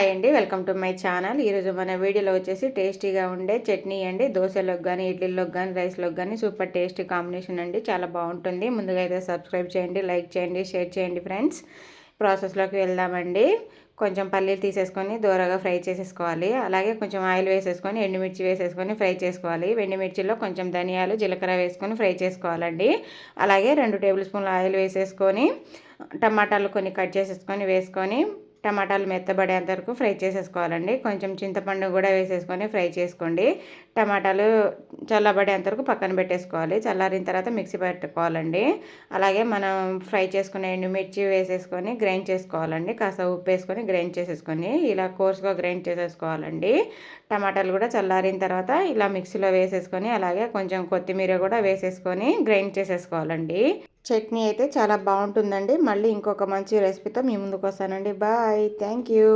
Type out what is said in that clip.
Hi అండి welcome to my channel. ఈరోజు మన వీడియోలో వచ్చేసి టేస్టీగా ఉండే చట్నీ అండి. దోశలోకి కానీ ఇడ్లీలోకి కానీ రైస్లోకి కానీ సూపర్ టేస్టీ కాంబినేషన్ అండి. చాలా బాగుంటుంది. ముందుగా అయితే సబ్స్క్రైబ్ చేయండి లైక్ చేయండి షేర్ చేయండి ఫ్రెండ్స్. ప్రాసెస్లోకి వెళ్దామండి. కొంచెం పల్లీలు తీసేసుకొని దూరగా ఫ్రై చేసేసుకోవాలి. అలాగే కొంచెం ఆయిల్ వేసేసుకొని ఎండుమిర్చి వేసేసుకొని ఫ్రై చేసుకోవాలి. ఎండుమిర్చిలో కొంచెం ధనియాలు జీలకర్ర వేసుకొని ఫ్రై చేసుకోవాలండి. అలాగే రెండు టేబుల్ స్పూన్లు ఆయిల్ వేసేసుకొని టమాటాలు కొన్ని కట్ చేసేసుకొని వేసుకొని టమాటాలు మెత్తబడేంత వరకు ఫ్రై చేసేసుకోవాలండి. కొంచెం చింతపండు కూడా వేసేసుకొని ఫ్రై చేసుకోండి. టమాటాలు చల్లబడేంత వరకు పక్కన పెట్టేసుకోవాలి. చల్లారిన తర్వాత మిక్సీ పెట్టుకోవాలండి. అలాగే మనం ఫ్రై చేసుకునే ఎండుమిర్చి వేసేసుకొని గ్రైండ్ చేసుకోవాలండి. కాస్త ఉప్పు వేసుకొని గ్రైండ్ చేసేసుకొని ఇలా కోర్స్గా గ్రైండ్ చేసేసుకోవాలండి. టమాటాలు కూడా చల్లారిన తర్వాత ఇలా మిక్సీలో వేసేసుకొని అలాగే కొంచెం కొత్తిమీర కూడా వేసేసుకొని గ్రైండ్ చేసేసుకోవాలండి. చట్నీ అయితే చాలా బాగుంటుందండి. మళ్ళీ ఇంకొక మంచి రెసిపీతో మీ ముందుకు వస్తానండి. Bye thank you